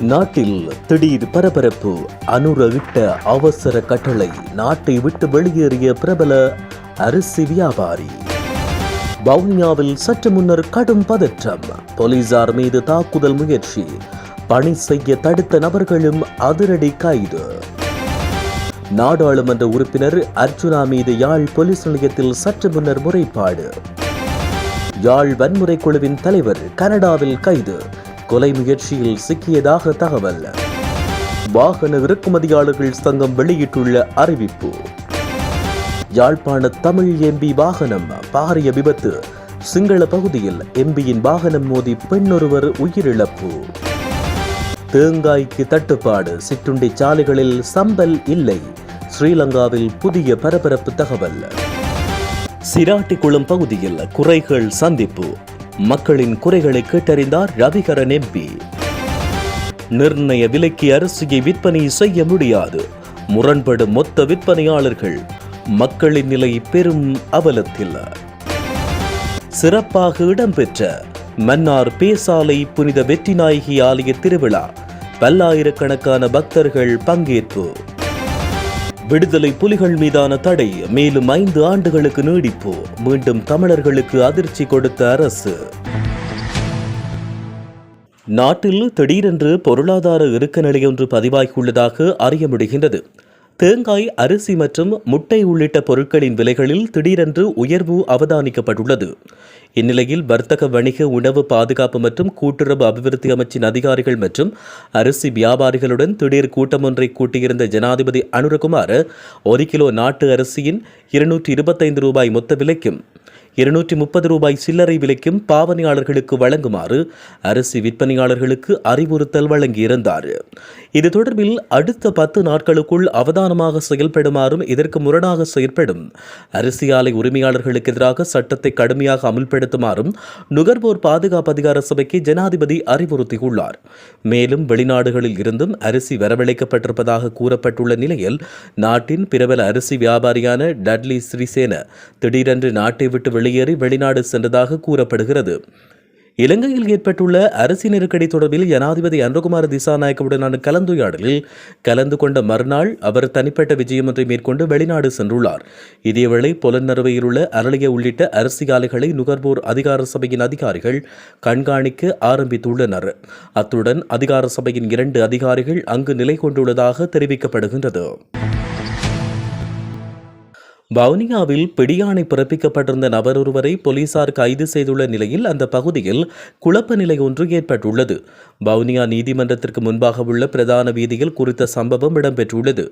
நாட்டில் திடீர் பரபரப்பு அனுரவிட்ட அவசர கட்டளை நாட்டை விட்டு வெளியேறிய பிரபல அரிசி வியாபாரி. வவுனியாவில் சற்று முன்னர் கடும் பதற்றம். போலீசார் மீது தாக்குதல் முயற்சி. பணி செய்ய தடுத்த நபர்களும் அதிரடி கைது. நாடாளுமன்ற உறுப்பினர் அர்ஜுனா மீது யாழ் போலீஸ் நிலையத்தில் சற்று முன்னர் முறைப்பாடு. யாழ் வன்முறை குழுவின் தலைவர் கனடாவில் கைது. கொலை முயற்சியில் சிக்கியதாக தகவல். வாகன இறக்குமதியாளர்கள் சங்கம் வெளியிட்டுள்ள அறிவிப்பு. யாழ்ப்பாண தமிழ் எம்பி வாகனம் பாரிய விபத்து. சிங்கள பகுதியில் எம்பியின் வாகனம் மோதி பெண்ணொருவர் உயிரிழப்பு. தேங்காய்க்கு தட்டுப்பாடு சிற்றுண்டி சாலைகளில் சம்பல் இல்லை. ஸ்ரீலங்காவில் புதிய பரபரப்பு தகவல். சிராட்டிக்குளம் பகுதியில் குறைகள் சந்திப்பு. மக்களின் குறைகளை கேட்டறிந்தார் ரவிகரன் எம்பி. நிர்ணய விலைக்கு அரிசியை விற்பனை செய்ய முடியாது. முரண்படும் மொத்த விற்பனையாளர்கள். மக்களின் நிலை பெரும் அவலத்தில். சிறப்பாக இடம்பெற்ற மன்னார் பேசாலை புனித வெற்றிநாயகி ஆலய திருவிழா. பல்லாயிரக்கணக்கான பக்தர்கள் பங்கேற்பு. விடுதலை புலிகள் மீதான தடை மேலும் ஐந்து ஆண்டுகளுக்கு நீடிப்பு மீண்டும் தமிழர்களுக்கு அதிர்ச்சி கொடுத்த அரசு. நாட்டில் திடீரென்று பொருளாதார இறுக்க நிலையொன்று பதிவாகியுள்ளதாக அறிய முடிகின்றது. தேங்காய் அரிசி மற்றும் முட்டை உள்ளிட்ட பொருட்களின் விலைகளில் திடீரென்று உயர்வு அவதானிக்கப்பட்டுள்ளது. இந்நிலையில் வர்த்தக வணிக உணவு பாதுகாப்பு மற்றும் கூட்டுறவு அபிவிருத்தி அமைச்சின் அதிகாரிகள் மற்றும் அரிசி வியாபாரிகளுடன் திடீர் கூட்டம் ஒன்றை கூட்டியிருந்த ஜனாதிபதி அனுரகுமார் ஒரு கிலோ நாட்டு அரிசியின் இருநூற்றி இருபத்தைந்து ரூபாய் மொத்த விலைக்கும் இருநூற்றி முப்பது ரூபாய் சில்லறை விலைக்கும் பாவனையாளர்களுக்கு வழங்குமாறு அரிசி விற்பனையாளர்களுக்கு அறிவுறுத்தல் வழங்கியிருந்தார். இது தொடர்பில் அடுத்த பத்து நாட்களுக்குள் அவதானமாக செயல்படுமாறும் இதற்கு முரணாக செயல்படும் அரிசி ஆலை உரிமையாளர்களுக்கு எதிராக சட்டத்தை கடுமையாக அமுல்படுத்துமாறும் நுகர்வோர் பாதுகாப்பு அதிகார சபைக்கு ஜனாதிபதி அறிவுறுத்தியுள்ளார். மேலும் வெளிநாடுகளில் இருந்தும் அரிசி வரவழைக்கப்பட்டிருப்பதாக கூறப்பட்டுள்ள நிலையில் நாட்டின் பிரபல அரிசி வியாபாரியான டட்லி ஸ்ரீசேன திடீரென்று நாட்டை விட்டு வெளியேறி வெளிநாடு சென்றதாக கூறப்படுகிறது. இலங்கையில் ஏற்பட்டுள்ள அரசு நெருக்கடி தொடர்பில் ஜனாதிபதி அனுகுமார திசாநாயக்கவுடனான கலந்துரையாடலில் கலந்து கொண்ட மறுநாள் அவர் தனிப்பட்ட விஜயம் ஒன்றை மேற்கொண்டு வெளிநாடு சென்றுள்ளார். இதேவேளை புலன்னறுவையில் உள்ள அரளிய உள்ளிட்ட அரசு ஆலைகளை நுகர்வோர் அதிகார சபையின் அதிகாரிகள் கண்காணிக்க ஆரம்பித்துள்ளனர். அத்துடன் அதிகார சபையின் இரண்டு அதிகாரிகள் அங்கு நிலை கொண்டுள்ளதாக தெரிவிக்கப்படுகின்றது. வவுனியாவில் பிடியாணை பிறப்பிக்கப்பட்டிருந்த நபர் ஒருவரை போலீசார் கைது செய்துள்ள நிலையில் அந்த பகுதியில் குழப்ப நிலை ஒன்று ஏற்பட்டுள்ளது. வவுனியா நீதிமன்றத்திற்கு முன்பாக உள்ள பிரதான வீதியில் குறித்த சம்பவம் இடம்பெற்றுள்ளது.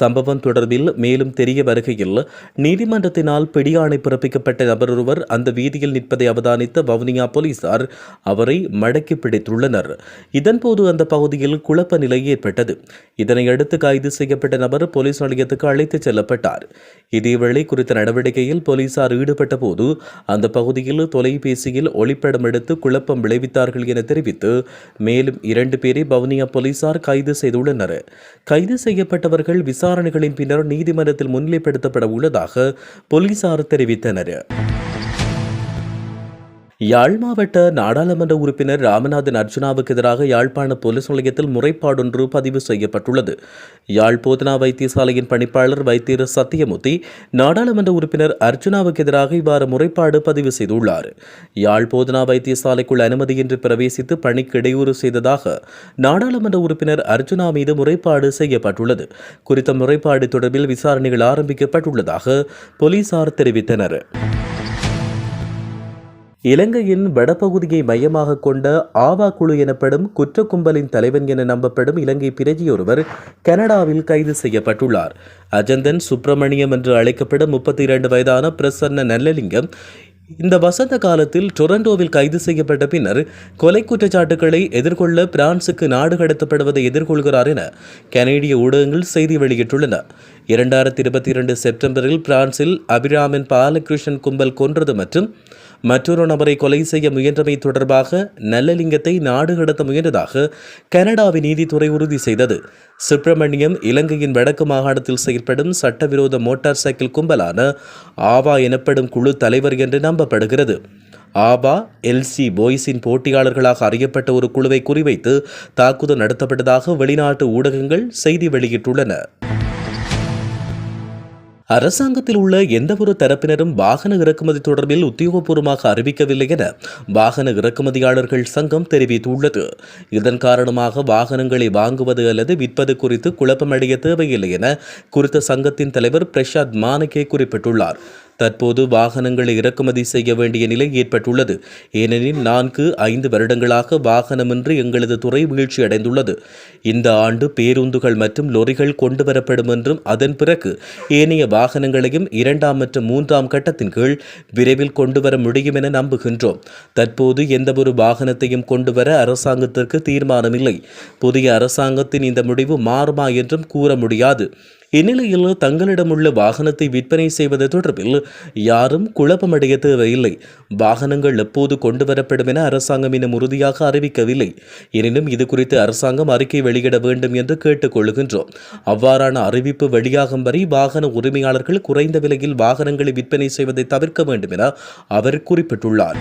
சம்பவம் தொடர்பில் மேலும் தெரிய வருகையில் நீதிமன்றத்தினால் பிடியாணை பிறப்பிக்கப்பட்ட நபர் ஒருவர் அந்த வீதியில் நிற்பதை அவதானித்த வவுனியா போலீசார் அவரை மடக்கி பிடித்துள்ளனர். இதன்போது அந்த பகுதியில் குழப்ப நிலை ஏற்பட்டது. இதனையடுத்து கைது செய்யப்பட்ட நபர் போலீஸ் நிலையத்துக்கு அழைத்துச் செல்லப்பட்டார். இதேவேளை குறித்த நடவடிக்கையில் போலீசார் ஈடுபட்ட போது அந்த பகுதியில் தொலைபேசியில் ஒளிப்படம் எடுத்து குழப்பம் விளைவித்தார்கள் என தெரிவித்து மேலும் இரண்டு பேரை வவுனியா போலீசார் கைது செய்துள்ளனர். கைது செய்யப்பட்டவர்கள் விசாரணைகளின் பின்னர் நீதிமன்றத்தில் முன்னிலைப்படுத்தப்பட உள்ளதாக போலீசார் தெரிவித்தனர். யாழ் மாவட்ட நாடாளுமன்ற உறுப்பினர் ராமநாதன் அர்ஜுனாவுக்கு எதிராக யாழ்ப்பாண போலீஸ் நிலையத்தில் முறைப்பாடொன்று பதிவு செய்யப்பட்டுள்ளது. யாழ் போதனா வைத்தியசாலையின் பணிப்பாளர் வைத்தியர் சத்தியமூர்த்தி நாடாளுமன்ற உறுப்பினர் அர்ஜுனாவுக்கு எதிராக இவ்வாறு முறைப்பாடு பதிவு செய்துள்ளார். யாழ் போதனா வைத்தியசாலைக்குள் அனுமதியின்றி பிரவேசித்து பணிக்கு இடையூறு செய்ததாக நாடாளுமன்ற உறுப்பினர் அர்ஜுனா மீது முறைப்பாடு செய்யப்பட்டுள்ளது. குறித்த முறைப்பாடு தொடர்பில் விசாரணைகள் ஆரம்பிக்கப்பட்டுள்ளதாக போலீசார் தெரிவித்தனர். இலங்கையின் வடபகுதியை மையமாக கொண்ட ஆவா குழு எனப்படும் குற்ற கும்பலின் தலைவன் என நம்பப்படும் இலங்கை பிரஜையொருவர் கனடாவில் கைது செய்யப்பட்டுள்ளார். அஜந்தன் சுப்பிரமணியம் என்று அழைக்கப்படும் முப்பத்தி இரண்டு வயதான பிரசன்ன நல்லலிங்கம் இந்த வசந்த காலத்தில் டொரண்டோவில் கைது செய்யப்பட்ட பின்னர் கொலை குற்றச்சாட்டுகளை எதிர்கொள்ள பிரான்சுக்கு நாடு கடத்தப்படுவதை எதிர்கொள்கிறார் என கனேடிய ஊடகங்கள் செய்தி வெளியிட்டுள்ளன. இரண்டாயிரத்தி இருபத்தி இரண்டு செப்டம்பரில் பிரான்சில் அபிராமின் பாலகிருஷ்ணன் கும்பல் கொன்றது மற்றும் மற்றொரு நபரை கொலை செய்ய முயன்றமை தொடர்பாக நல்லலிங்கத்தை நாடு கடத்த முயன்றதாக கனடாவின் நீதித்துறை உறுதி செய்தது. சுப்பிரமணியம் இலங்கையின் வடக்கு மாகாணத்தில் செயல்படும் சட்டவிரோத மோட்டார் சைக்கிள் கும்பலான ஆவா எனப்படும் குழு தலைவர் என்று நம்பப்படுகிறது. ஆபா எல்சி போய்ஸின் போட்டியாளர்களாக அறியப்பட்ட ஒரு குழுவை குறிவைத்து தாக்குதல் நடத்தப்பட்டதாக வெளிநாட்டு ஊடகங்கள் செய்தி வெளியிட்டுள்ளன. அரசாங்கத்தில் உள்ள எந்தவொரு தரப்பினரும் வாகன இறக்குமதி தொடர்பில் உத்தியோகபூர்வமாக அறிவிக்கவில்லை என வாகன இறக்குமதியாளர்கள் சங்கம் தெரிவித்துள்ளது. இதன் காரணமாக வாகனங்களை வாங்குவது அல்லது விற்பது குறித்து குழப்பமடைய தேவையில்லை என குறித்த சங்கத்தின் தலைவர் பிரசாத் மானகே குறிப்பிட்டுள்ளார். தற்போது வாகனங்களை இறக்குமதி செய்ய வேண்டிய நிலை ஏற்பட்டுள்ளது. ஏனெனில் நான்கு ஐந்து வருடங்களாக வாகனமின்றி எங்களது துறை வீழ்ச்சி அடைந்துள்ளது. இந்த ஆண்டு பேருந்துகள் மற்றும் லொரிகள் கொண்டு வரப்படும் என்றும் அதன் பிறகு ஏனைய வாகனங்களையும் இரண்டாம் மற்றும் மூன்றாம் கட்டத்தின் கீழ் விரைவில் கொண்டு வர முடியும் என நம்புகின்றோம். தற்போது எந்தவொரு வாகனத்தையும் கொண்டு வர அரசாங்கத்திற்கு தீர்மானமில்லை. புதிய அரசாங்கத்தின் இந்த முடிவு மாறுமா என்றும் கூற முடியாது. இந்நிலையில் தங்களிடமுள்ள வாகனத்தை விற்பனை செய்வது தொடர்பில் யாரும் குழப்பமடைய தேவையில்லை. வாகனங்கள் எப்போது கொண்டு வரப்படும் என அரசாங்கம் இன்னும் உறுதியாக அறிவிக்கவில்லை. எனினும் இது குறித்து அரசாங்கம் அறிக்கை வெளியிட வேண்டும் என்று கேட்டுக்கொள்கின்றோம் அவ்வாறான அறிவிப்பு வெளியாகும் வரை வாகன உரிமையாளர்கள் குறைந்த விலையில் வாகனங்களை விற்பனை செய்வதை தவிர்க்க வேண்டும் என அவர் குறிப்பிட்டுள்ளார்.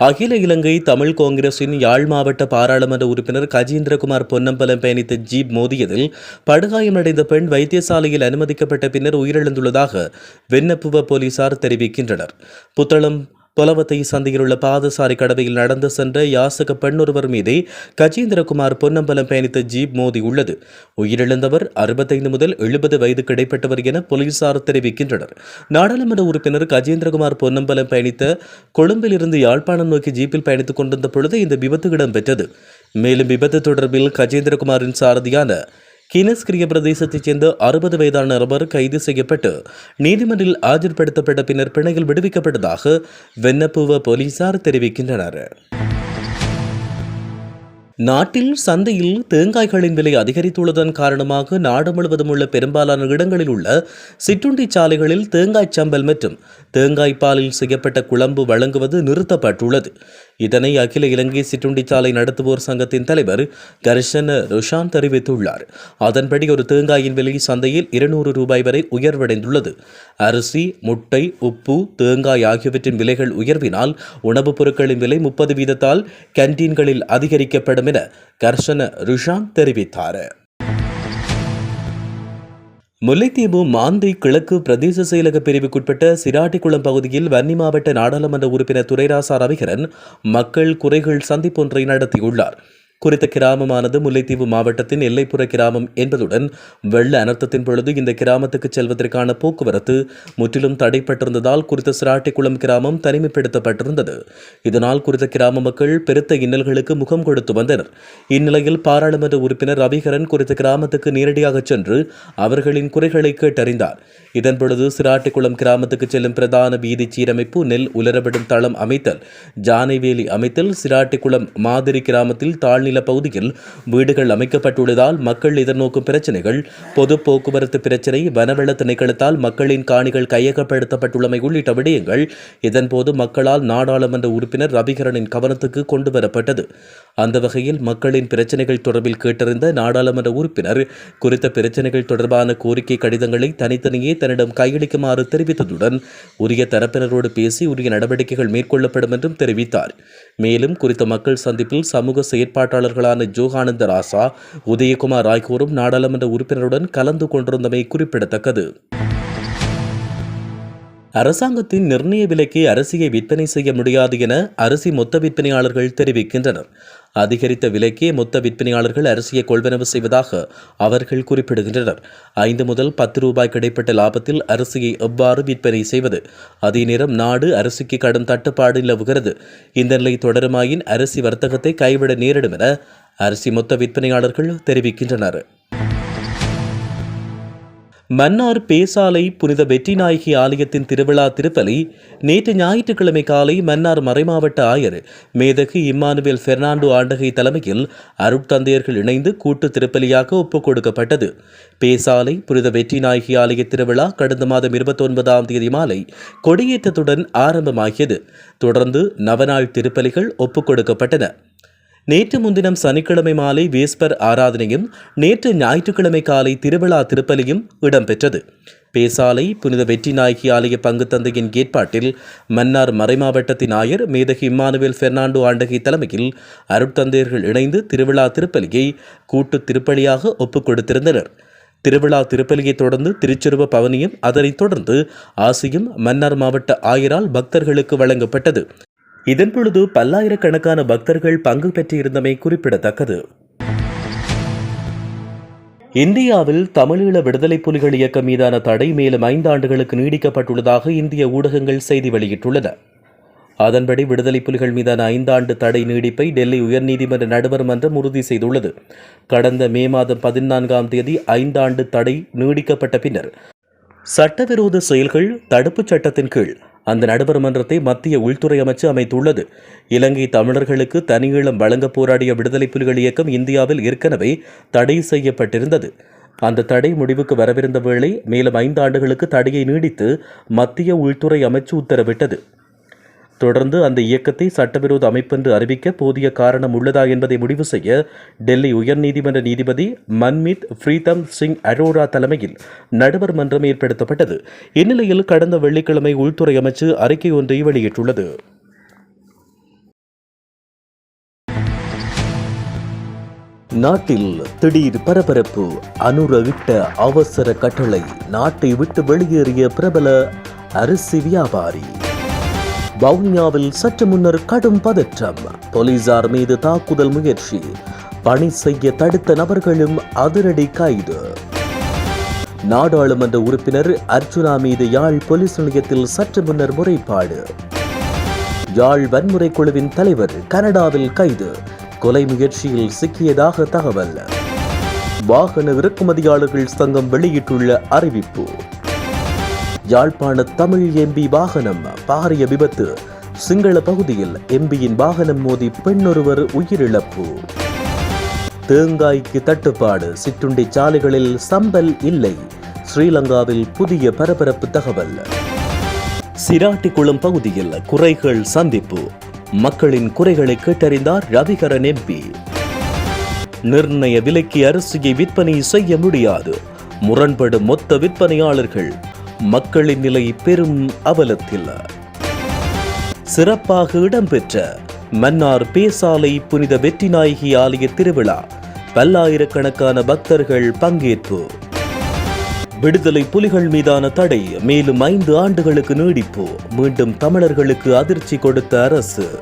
அகில இலங்கை தமிழ் காங்கிரசின் யாழ் மாவட்ட பாராளுமன்ற உறுப்பினர் கஜேந்திரகுமார் பொன்னம்பலம் பயணித்த ஜீப் மோதியதில் படுகாயமடைந்த பெண் வைத்தியசாலையில் அனுமதிக்கப்பட்ட பின்னர் உயிரிழந்துள்ளதாக வெண்ணப்புவ போலீசார் தெரிவிக்கின்றனர். புத்தளம் பொலவத்தை சந்தையிலுள்ள பாதசாரி கடவையில் நடந்து சென்ற யாசக பெண்ணொருவர் மீதே கஜேந்திரகுமார் பொன்னம்பலம் பயணித்த ஜீப் மோதி உள்ளது. உயிரிழந்தவர் அறுபத்தைந்து முதல் எழுபது வயது கிடைப்பட்டவர் என போலீசார் தெரிவிக்கின்றனர். நாடாளுமன்ற உறுப்பினர் கஜேந்திரகுமார் பொன்னம்பலம் பயணித்த கொழும்பிலிருந்து யாழ்ப்பாணம் நோக்கி ஜீப்பில் பயணித்துக் கொண்டிருந்த பொழுது இந்த விபத்து இடம்பெற்றது. மேலும் விபத்து தொடர்பில் கஜேந்திரகுமாரின் சாரதியான கினஸ்கிரிய பிரதேசத்தைச் சேர்ந்த அறுபது வயதான நபர் கைது செய்யப்பட்டு நீதிமன்றில் ஆஜர்படுத்தப்பட்ட பின்னர் பிணையில் விடுவிக்கப்பட்டதாக வெண்ணப்புவ போலீசார் தெரிவிக்கின்றனர். நாட்டில் சந்தையில் தேங்காய்களின் விலை அதிகரித்துள்ளதன் காரணமாக நாடு முழுவதும் உள்ள பெரும்பாலான இடங்களில் உள்ள சிற்றுண்டி சாலைகளில் தேங்காய் சம்பல் மற்றும் தேங்காய் பாலில் செய்யப்பட்ட குழம்பு வழங்குவது நிறுத்தப்பட்டுள்ளது. இதனை அகில இலங்கை சிற்றுண்டி சாலை நடத்துவோர் சங்கத்தின் தலைவர் கர்ஷன ருஷான் தெரிவித்துள்ளார் அதன்படி ஒரு தேங்காயின் விலை சந்தையில் இருநூறு ரூபாய் வரை உயர்வடைந்துள்ளது. அரிசி முட்டை உப்பு தேங்காய் ஆகியவற்றின் விலைகள் உயர்வினால் உணவுப் பொருட்களின் விலை முப்பது வீதத்தால் கேன்டீன்களில் அதிகரிக்கப்படும் என கர்ஷன ருஷான் தெரிவித்தார். முல்லைத்தீவு மாந்தை கிழக்கு பிரதேச செயலக பிரிவுக்குட்பட்ட சிராட்டிக்குளம் பகுதியில் வன்னி மாவட்ட நாடாளுமன்ற உறுப்பினர் துரைராசா ரவிகரன் மக்கள் குறைகள் சந்திப்பொன்றை நடத்தியுள்ளார். குறித்த கிராமமானது முல்லைத்தீவு மாவட்டத்தின் எல்லைப்புற கிராமம் என்பதுடன் வெள்ள அனர்த்தத்தின் பொழுது இந்த கிராமத்துக்கு செல்வதற்கான போக்குவரத்து முற்றிலும் தடைப்பட்டிருந்ததால் குறித்த சிராட்டிக்குளம் கிராமம் தனிமைப்படுத்தப்பட்டிருந்தது. இதனால் குறித்த கிராம மக்கள் பெருத்த இன்னல்களுக்கு முகம் கொடுத்து வந்தனர். இந்நிலையில் பாராளுமன்ற உறுப்பினர் ரவிகரன் குறித்த கிராமத்துக்கு நேரடியாக சென்று அவர்களின் குறைகளை கேட்டறிந்தார். இதன் பொழுது சிராட்டிக்குளம் கிராமத்துக்கு செல்லும் பிரதான வீதி சீரமைப்பு நெல் உலரவிடும் தளம் அமைத்தல் ஜானைவேலி அமைத்தல் சிராட்டிக்குளம் மாதிரி கிராமத்தில் தாழ்நிலை பகுதியில் வீடுகள் அமைக்கப்பட்டுள்ளதால் மக்கள் எதிர்நோக்கும் பிரச்சனைகள் பொது போக்குவரத்து பிரச்சனை வனவள திணைக்களத்தால் மக்களின் காணிகள் கையகப்படுத்தப்பட்டுள்ளமை உள்ளிட்ட விடயங்கள் இதன்போது மக்களால் நாடாளுமன்ற உறுப்பினர் ரவிகரனின் கவனத்துக்கு கொண்டு வரப்பட்டது அந்த வகையில் மக்களின் பிரச்சனைகள் தொடர்பில் கேட்டறிந்த நாடாளுமன்ற உறுப்பினர் குறித்த பிரச்சினைகள் தொடர்பான கோரிக்கை கடிதங்களை தனித்தனியே தன்னிடம் கையளிக்குமாறு தெரிவித்ததுடன் உரிய தரப்பினரோடு பேசி உரிய நடவடிக்கைகள் மேற்கொள்ளப்படும் என்றும் தெரிவித்தார். மேலும் குறித்த மக்கள் சந்திப்பில் சமூக செயற்பாட்டாளர்களான ஜோகானந்த ராசா உதயகுமார் ஆகியோரும் நாடாளுமன்ற உறுப்பினருடன் கலந்து கொண்டிருந்தமை குறிப்பிடத்தக்கது. அரசாங்கத்தின் நிர்ணய விலைக்கு அரிசியை விற்பனை செய்ய முடியாது என அரிசி மொத்த விற்பனையாளர்கள் தெரிவிக்கின்றனர். அதிகரித்த விலைக்கே மொத்த விற்பனையாளர்கள் அரிசியை கொள்வனவு செய்வதாக அவர்கள் குறிப்பிடுகின்றனர். ஐந்து முதல் பத்து ரூபாய் கிடைப்பட்ட லாபத்தில் அரிசியை எவ்வாறு விற்பனை செய்வது? அதே நேரம் நாடு அரிசிக்கு கடும் தட்டுப்பாடு நிலவுகிறது இந்த நிலை தொடருமாயின் அரிசி வர்த்தகத்தை கைவிட நேரிடும் என அரிசி மொத்த விற்பனையாளர்கள் தெரிவிக்கின்றனர். மன்னார் பேசாலை புனித வெற்றிநாயகி ஆலயத்தின் திருவிழா திருப்பலி நேற்று ஞாயிற்றுக்கிழமை காலை மன்னார் மறைமாவட்ட ஆயர் மேதகு இம்மானுவேல் பெர்னாண்டோ ஆண்டகை தலைமையில் அருட்தந்தையர்கள் இணைந்து கூட்டு திருப்பலியாக ஒப்புக் கொடுக்கப்பட்டது. பேசாலை புனித வெற்றிநாயகி ஆலய திருவிழா கடந்த மாதம் இருபத்தி ஒன்பதாம் தேதி மாலை கொடியேற்றத்துடன் ஆரம்பமாகியது. தொடர்ந்து நவநாள் திருப்பலிகள் ஒப்புக் கொடுக்கப்பட்டன. நேற்று முன்தினம் சனிக்கிழமை மாலை வேஸ்பர் ஆராதனையும் நேற்று ஞாயிற்றுக்கிழமை காலை திருவிழா திருப்பலியும் இடம்பெற்றது. பேசாலை புனித வெற்றி நாயகி ஆலய பங்கு தந்தையின் ஏற்பாட்டில் மன்னார் மறைமாவட்டத்தின் ஆயர் மேதகி இம்மானுவேல் பெர்னாண்டோ ஆண்டகை தலைமையில் அருட்தந்தையர்கள் இணைந்து திருவிழா திருப்பலியை கூட்டு திருப்பலியாக ஒப்புக் கொடுத்திருந்தனர். திருவிழா திருப்பலியைத் தொடர்ந்து திருச்சிறுவ பவனியும் அதனைத் தொடர்ந்து ஆசியும் மன்னார் மாவட்ட ஆயரால் பக்தர்களுக்கு வழங்கப்பட்டது. இதன் பொழுது பல்லாயிரக்கணக்கான பக்தர்கள் பங்கு பெற்றிருந்தமை குறிப்பிடத்தக்கது. இந்தியாவில் தமிழீழ விடுதலை புலிகள் இயக்கம் மீதான தடை மேலும் ஐந்தாண்டுகளுக்கு நீடிக்கப்பட்டுள்ளதாக இந்திய ஊடகங்கள் செய்தி வெளியிட்டுள்ளன. அதன்படி விடுதலை புலிகள் மீதான ஐந்தாண்டு தடை நீடிப்பை டெல்லி உயர்நீதிமன்ற நடுவர் மன்றம் உறுதி செய்துள்ளது. கடந்த மே மாதம் பதினான்காம் தேதி ஐந்தாண்டு தடை நீடிக்கப்பட்ட பின்னர் சட்டவிரோத செயல்கள் தடுப்புச் சட்டத்தின் கீழ் அந்த நடுவர் மன்றத்தை மத்திய உள்துறை அமைச்சு அமைத்துள்ளது. இலங்கை தமிழர்களுக்கு தனியீழம் வழங்க போராடிய விடுதலை புலிகள் இயக்கம் இந்தியாவில் ஏற்கனவே தடை செய்யப்பட்டிருந்தது. அந்த தடை முடிவுக்கு வரவிருந்த வேளை மேலும் ஐந்து ஆண்டுகளுக்கு தடையை நீடித்து மத்திய உள்துறை அமைச்சு உத்தரவிட்டது. தொடர்ந்து அந்த இயக்கத்தை சட்டவிரோத அமைப்பென்று அறிவிக்க போதிய காரணம் உள்ளதா என்பதை முடிவு செய்ய டெல்லி உயர்நீதிமன்ற நீதிபதி மன்மீத் பிரீதம் சிங் அரோரா தலைமையில் நடுவர் மன்றம் ஏற்படுத்தப்பட்டது. இந்நிலையில் கடந்த வெள்ளிக்கிழமை உள்துறை அமைச்சு அறிக்கை ஒன்றை வெளியிட்டுள்ளது. நாட்டில் திடீர் பரபரப்பு அனுரவிட்ட அவசர கட்டளை நாட்டை விட்டு வெளியேறிய பிரபல அரிசி வியாபாரி. வவுனியாவில் சற்று முன்னர் கடும் பதற்றம். போலீசார் மீது தாக்குதல் முயற்சி. பணி செய்ய தடுத்த நபர்களும் அதிரடி கைது. நாடாளுமன்ற உறுப்பினர் அர்ஜுனா மீது யாழ் போலீஸ் நிலையத்தில் சற்று முன்னர் முறைப்பாடு. யாழ் வன்முறை குழுவின் தலைவர் கனடாவில் கைது. கொலை முயற்சியில் சிக்கியதாக தகவல். வாகன இறக்குமதியாளர்கள் சங்கம் வெளியிட்டுள்ள அறிவிப்பு. யாழ்ப்பாண தமிழ் எம்பி வாகனம் பாரிய விபத்து. சிங்கள பகுதியில் எம்பியின் வாகனம் மோதி பெண்ணொருவர் உயிரிழப்பு. தேங்காய்க்கு தட்டுப்பாடு சிற்றுண்டி சாலைகளில் சம்பல் இல்லை. ஸ்ரீலங்காவில் புதிய பரபரப்பு தகவல். சிராட்டிக்குளம் பகுதியில் குறைகள் சந்திப்பு. மக்களின் குறைகளை கேட்டறிந்தார் ரவிகரன் எம்பி நிர்ணய விலைக்கு அரிசியை விற்பனை செய்ய முடியாது. முரண்படும் மொத்த விற்பனையாளர்கள் மக்களின் நிலை பெரும் அவலத்தில். சிறப்பாக இடம்பெற்ற மன்னார் பேசாலை புனித வெற்றிநாயகி ஆலய திருவிழா பல்லாயிரக்கணக்கான பக்தர்கள் பங்கேற்பு. விடுதலை புலிகள் மீதான தடை மேலும் ஐந்து ஆண்டுகளுக்கு நீடிப்பு. மீண்டும் தமிழர்களுக்கு அதிர்ச்சி கொடுத்த அரசு.